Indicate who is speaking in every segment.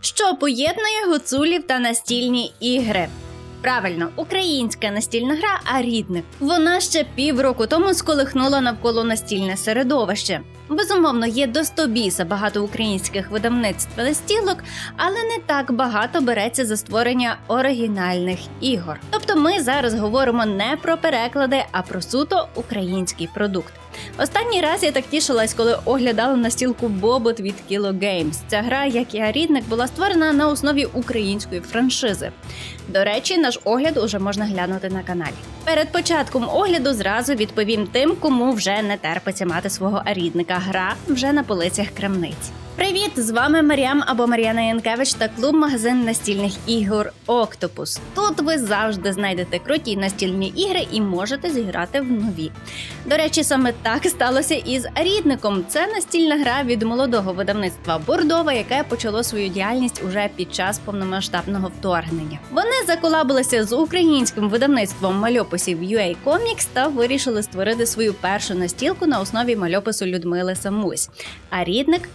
Speaker 1: Що поєднує гуцулів та настільні ігри? Правильно, українська настільна гра Арідник. Вона ще півроку тому сколихнула навколо настільне середовище. Безумовно, є до стобіса багато українських видавництв настілок, але не так багато береться за створення оригінальних ігор. Тобто, ми зараз говоримо не про переклади, а про суто український продукт. Останній раз я так тішилась, коли оглядала настілку Бобот від Kilo Games. Ця гра, як і Арідник, була створена на основі української франшизи. До речі, наш огляд уже можна глянути на каналі. Перед початком огляду зразу відповім тим, кому вже не терпиться мати свого арідника. Гра вже на полицях крамниць. Привіт! З вами Маріам або Мар'яна Янкевич та клуб-магазин настільних ігор Октопус. Тут ви завжди знайдете круті настільні ігри і можете зіграти в нові. До речі, саме так сталося і з Арідником. Це настільна гра від молодого видавництва Бордова, яке почало свою діяльність уже під час повномасштабного вторгнення. Вони заколабилися з українським видавництвом мальописів UA Comics та вирішили створити свою першу настілку на основі мальопису Людмили Самусь. А рідник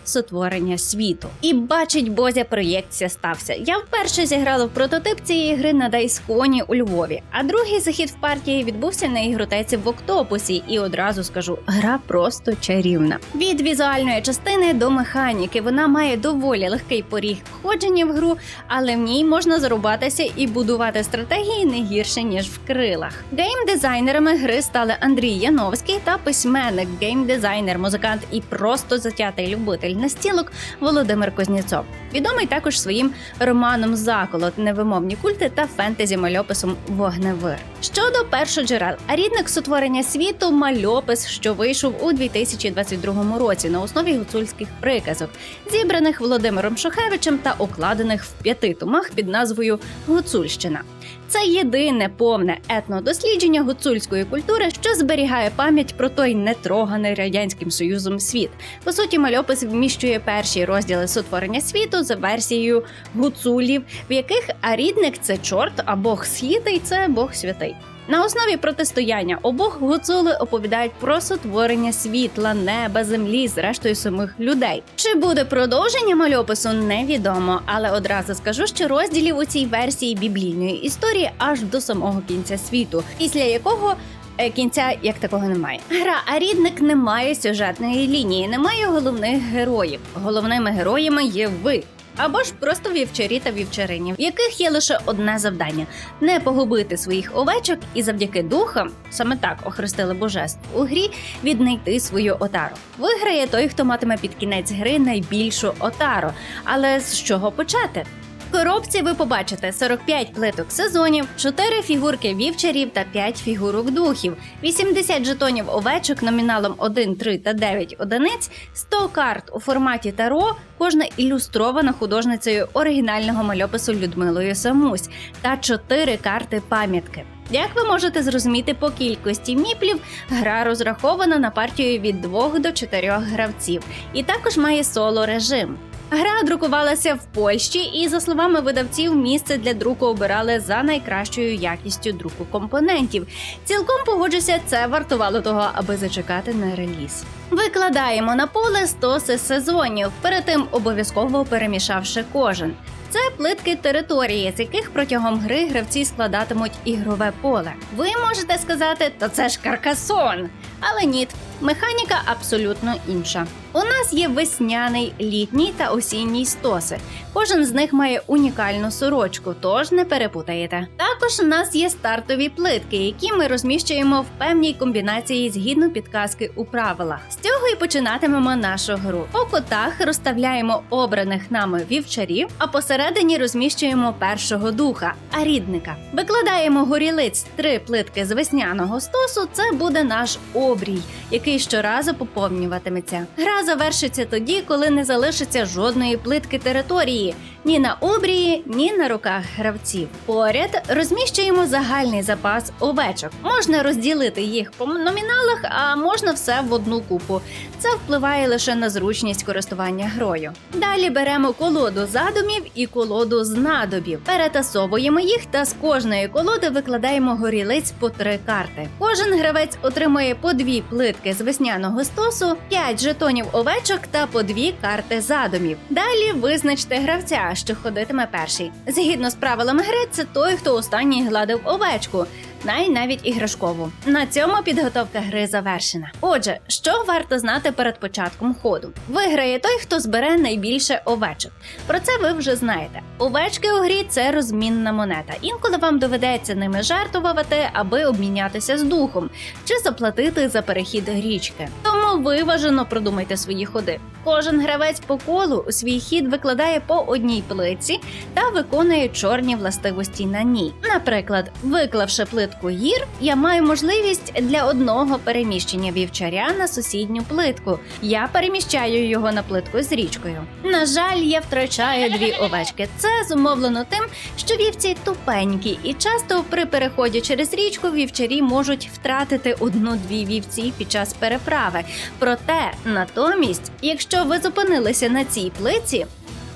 Speaker 1: сотворення світу. І бачить Бозя, проєкт ся стався. Я вперше зіграла в прототип цієї гри на Дайсконі у Львові. А другий захід в партії відбувся на ігротеці в Октопусі. І одразу скажу, гра просто чарівна. Від візуальної частини до механіки вона має доволі легкий поріг входження в гру, але в ній можна зарубатися і будувати стратегії не гірше ніж в крилах. Гейм-дизайнерами гри стали Андрій Яновський та письменник, гейм-дизайнер, музикант і просто затятий любитель настілок Володимир Козніцов. Відомий також своїм романом Заколот, невимовні культи та фентезі мальописом Вогневир. Щодо першоджерел, рідник сотворення світу мальопис, що вийшов у 2022 році на основі гуцульських приказок, зібраних Володимиром Шухевичем та укладених в п'яти томах під назвою Гуцульщина. Це єдине повне етнодослідження гуцульської культури, що зберігає пам'ять про той нетроганий радянським союзом світ. По суті, мальопис вміщує перші розділи сотворення світу за версією гуцулів, в яких арідник це чорт, а бог схитий це бог святий. На основі протистояння обох гуцули оповідають про сотворення світла, неба, землі, зрештою самих людей. Чи буде продовження мальопису, невідомо, але одразу скажу, що розділів у цій версії біблійної історії аж до самого кінця світу, після якого. Е, Кінця як такого немає. Гра Арідник не має сюжетної лінії, немає головних героїв. Головними героями є ви. Або ж просто вівчарі та вівчарині, в яких є лише одне завдання не погубити своїх овечок і завдяки духам, саме так охрестили божеств у грі, віднайти свою отару. Виграє той, хто матиме під кінець гри найбільшу отару. Але з чого почати? Коробці ви побачите 45 плиток сезонів, 4 фігурки вівчарів та 5 фігурок духів, 80 жетонів овечок номіналом 1, 3 та 9 одиниць, 100 карт у форматі таро, кожна ілюстрована художницею оригінального мальопису Людмилою Самусь та 4 карти пам'ятки. Як ви можете зрозуміти по кількості міплів, гра розрахована на партію від 2 до 4 гравців і також має соло режим. Гра друкувалася в Польщі, і за словами видавців, місце для друку обирали за найкращою якістю друку компонентів. Цілком погоджуся, це вартувало того, аби зачекати на реліз. Викладаємо на поле стоси сезонів, перед тим обов'язково перемішавши кожен. Це плитки території, з яких протягом гри гравці складатимуть ігрове поле. Ви можете сказати, то це ж каркасон. Але ні, механіка абсолютно інша. У нас є весняний, літній та осінній стоси. Кожен з них має унікальну сорочку, тож не перепутаєте. Також у нас є стартові плитки, які ми розміщуємо в певній комбінації згідно підказки у правилах. З цього і починатимемо нашу гру. По котах розставляємо обраних нами вівчарів, а посередині розміщуємо першого духа арідника. Викладаємо горілиць три плитки з весняного стосу. Це буде наш обрій, який щоразу поповнюватиметься. Гра завершиться тоді, коли не залишиться жодної плитки території ні на обрії, ні на руках гравців. Поряд розміщуємо загальний запас овечок. Можна розділити їх по номіналах, а можна все в одну купу. Це впливає лише на зручність користування грою. Далі беремо колоду задумів і колоду знадобів, перетасовуємо їх та з кожної колоди викладаємо горілиць по три карти. Кожен гравець отримує по дві плитки з весняного стосу, 5 жетонів овечок та по дві карти задумів. Далі визначте гравця, що ходитиме перший. Згідно з правилами гри, це той, хто останній гладив овечку, най навіть іграшкову. На цьому підготовка гри завершена. Отже, що варто знати перед початком ходу? Виграє той, хто збере найбільше овечок. Про це ви вже знаєте. Овечки у грі це розмінна монета. Інколи вам доведеться ними жертвувати, аби обмінятися з духом чи заплатити за перехід річки. Тому виважено продумайте свої ходи. Кожен гравець по колу у свій хід викладає по одній плитці та виконує чорні властивості на ній. Наприклад, виклавши плитку гір, я маю можливість для одного переміщення вівчаря на сусідню плитку. Я переміщаю його на плитку з річкою. На жаль, я втрачаю дві овечки. Це зумовлено тим, що вівці тупенькі, і часто при переході через річку вівчарі можуть втратити одну-дві вівці під час переправи. Проте натомість, якщо ви зупинилися на цій плиці,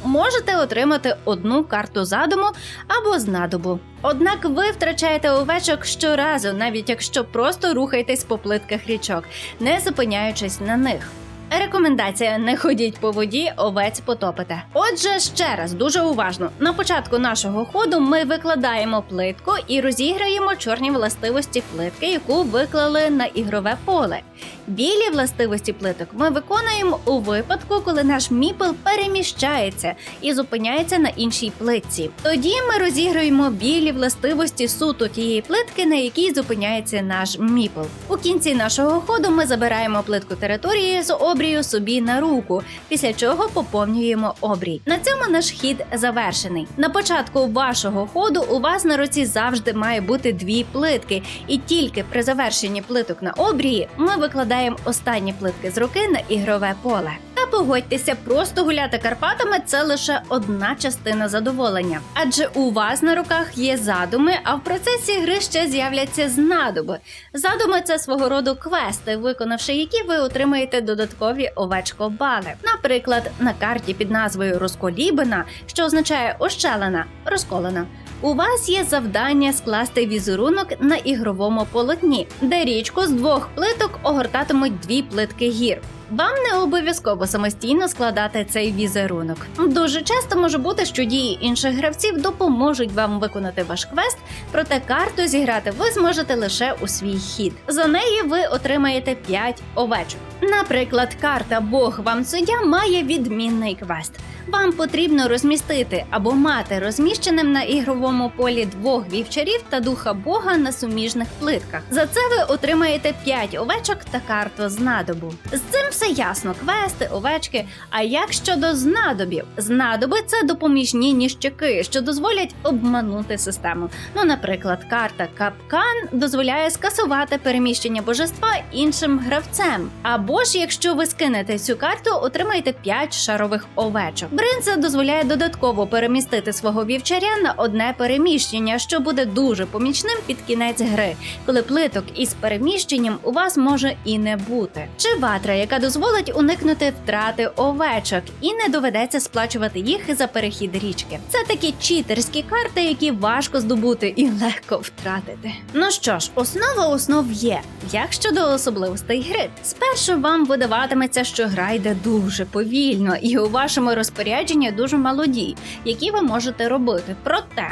Speaker 1: можете отримати одну карту задуму або знадобу. Однак ви втрачаєте овечок щоразу, навіть якщо просто рухаєтесь по плитках річок, не зупиняючись на них. Рекомендація: не ходіть по воді, овець потопите. Отже, ще раз дуже уважно. На початку нашого ходу ми викладаємо плитку і розіграємо чорні властивості плитки, яку виклали на ігрове поле. Білі властивості плиток ми виконуємо у випадку, коли наш міпл переміщається і зупиняється на іншій плитці. Тоді ми розіграємо білі властивості суто тієї плитки, на якій зупиняється наш міпл. У кінці нашого ходу ми забираємо плитку території з обрію собі на руку, після чого поповнюємо обрій. На цьому наш хід завершений. На початку вашого ходу у вас на руці завжди має бути дві плитки, і тільки при завершенні плиток на обрії ми викладаємо останні плитки з руки на ігрове поле. Погодьтеся, просто гуляти Карпатами це лише одна частина задоволення, адже у вас на руках є задуми, а в процесі гри ще з'являться знадоби. Задуми це свого роду квести, виконавши які ви отримаєте додаткові овечко-бали. Наприклад, на карті під назвою Розколібина, що означає ощелена, розколена. У вас є завдання скласти візерунок на ігровому полотні, де річку з двох плиток огортатимуть дві плитки гір. Вам не обов'язково самостійно складати цей візерунок. Дуже часто може бути, що дії інших гравців допоможуть вам виконати ваш квест, проте карту зіграти ви зможете лише у свій хід. За неї ви отримаєте 5 овечок. Наприклад, карта Бог вам суддя має відмінний квест. Вам потрібно розмістити або мати розміщеним на ігровому полі двох вівчарів та духа Бога на суміжних плитках. За це ви отримаєте 5 овечок та карту знадобу. З цим все ясно: квести, овечки. А як щодо знадобів? Знадоби це допоміжні ніщики, що дозволять обманути систему. Ну, наприклад, карта Капкан дозволяє скасувати переміщення божества іншим гравцем. Або ж, якщо ви скинете цю карту, отримаєте 5 шарових овечок. Бринза дозволяє додатково перемістити свого вівчаря на одне переміщення, що буде дуже помічним під кінець гри, коли плиток із переміщенням у вас може і не бути. Чи ватра, яка дозволить уникнути втрати овечок і не доведеться сплачувати їх за перехід річки. Це такі читерські карти, які важко здобути і легко втратити. Ну що ж, основа основ є. Як щодо особливостей гри, спершу вам видаватиметься, що гра йде дуже повільно, і у вашому розпорядженні дуже мало дій, які ви можете робити. Проте.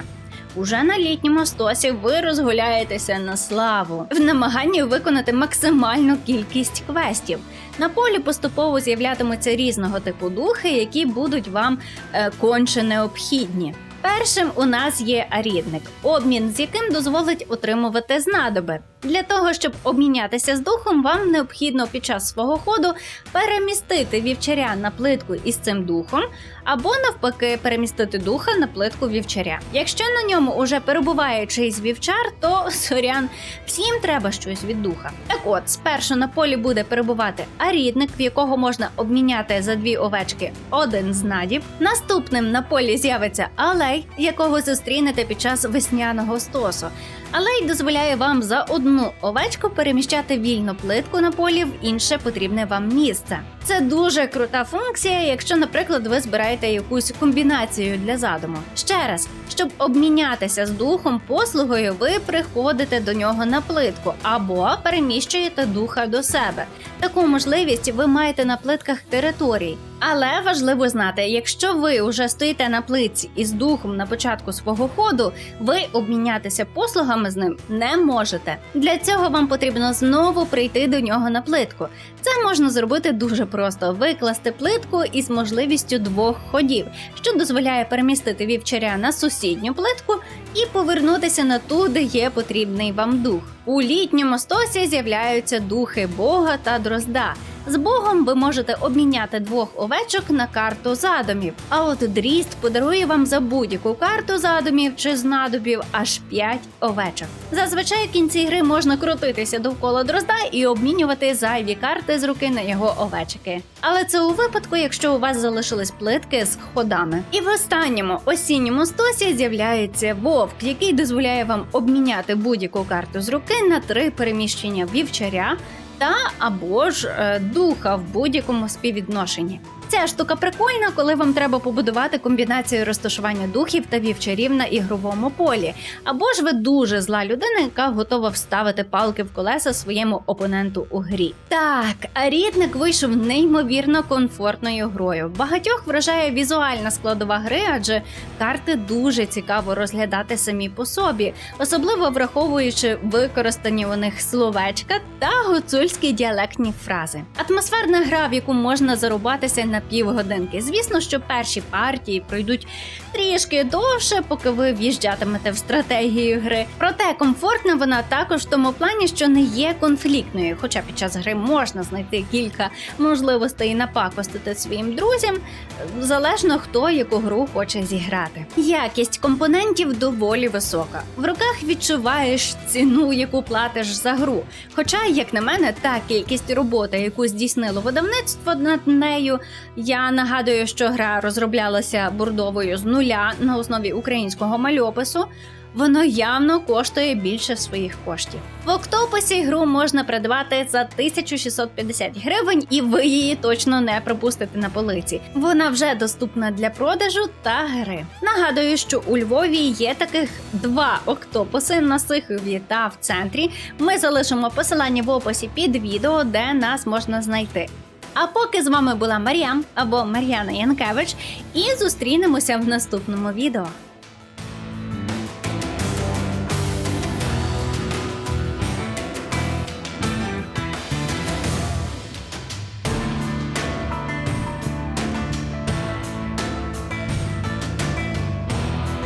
Speaker 1: Уже на літньому стосі ви розгуляєтеся на славу в намаганні виконати максимальну кількість квестів. На полі поступово з'являтимуться різного типу духи, які будуть вам е, конче необхідні. Першим у нас є арідник, обмін з яким дозволить отримувати знадоби. Для того щоб обмінятися з духом, вам необхідно під час свого ходу перемістити вівчаря на плитку із цим духом, або навпаки перемістити духа на плитку вівчаря. Якщо на ньому уже перебуває чийсь вівчар, то сорян, всім треба щось від духа. Так от, спершу на полі буде перебувати арідник, в якого можна обміняти за дві овечки один з надів. Наступним на полі з'явиться алей, якого зустрінете під час весняного стосу. Алей дозволяє вам за одну овечку переміщати вільну плитку на полі в інше потрібне вам місце. Це дуже крута функція, якщо, наприклад, ви збираєте якусь комбінацію для задуму. Ще раз, щоб обмінятися з духом послугою, ви приходите до нього на плитку або переміщуєте духа до себе. Таку можливість ви маєте на плитках територій. Але важливо знати, якщо ви вже стоїте на плитці із духом на початку свого ходу, ви обмінятися послугами з ним не можете. Для цього вам потрібно знову прийти до нього на плитку. Це можна зробити дуже просто: викласти плитку із можливістю двох ходів, що дозволяє перемістити вівчаря на сусідню плитку і повернутися на ту, де є потрібний вам дух. У літньому стосі з'являються духи Бога та Дрозда. З Богом ви можете обміняти двох овечок на карту задумів. А от дріст подарує вам за будь-яку карту задумів чи знадобів аж 5 овечок. Зазвичай в кінці гри можна крутитися довкола дрозда і обмінювати зайві карти з руки на його овечки. Але це у випадку, якщо у вас залишились плитки з ходами. І в останньому осінньому стосі з'являється вовк, який дозволяє вам обміняти будь-яку карту з руки на три переміщення вівчаря та або ж е, духа в будь-якому співвідношенні. Ця штука прикольна, коли вам треба побудувати комбінацію розташування духів та вівчарів на ігровому полі. Або ж ви дуже зла людина, яка готова вставити палки в колеса своєму опоненту у грі. Так, а рідник вийшов неймовірно комфортною грою. Багатьох вражає візуальна складова гри, адже карти дуже цікаво розглядати самі по собі, особливо враховуючи використані у них словечка та гуцульські діалектні фрази. Атмосферна гра, в яку можна зарубатися на півгодинки. Звісно, що перші партії пройдуть трішки довше, поки ви в'їжджатимете в стратегію гри. Проте комфортна вона також в тому плані, що не є конфліктною. Хоча під час гри можна знайти кілька можливостей напакостити своїм друзям, залежно хто яку гру хоче зіграти. Якість компонентів доволі висока. В руках відчуваєш ціну, яку платиш за гру. Хоча, як на мене, та кількість роботи, яку здійснило видавництво над нею, я нагадую, що гра розроблялася бордовою з нуля на основі українського мальопису. Воно явно коштує більше своїх коштів. В октопусі гру можна придбати за 1650 гривень, і ви її точно не пропустите на полиці. Вона вже доступна для продажу та гри. Нагадую, що у Львові є таких два октопуси на Сихові та в центрі. Ми залишимо посилання в описі під відео, де нас можна знайти. А поки з вами була Мар'ям або Мар'яна Янкевич, і зустрінемося в наступному відео.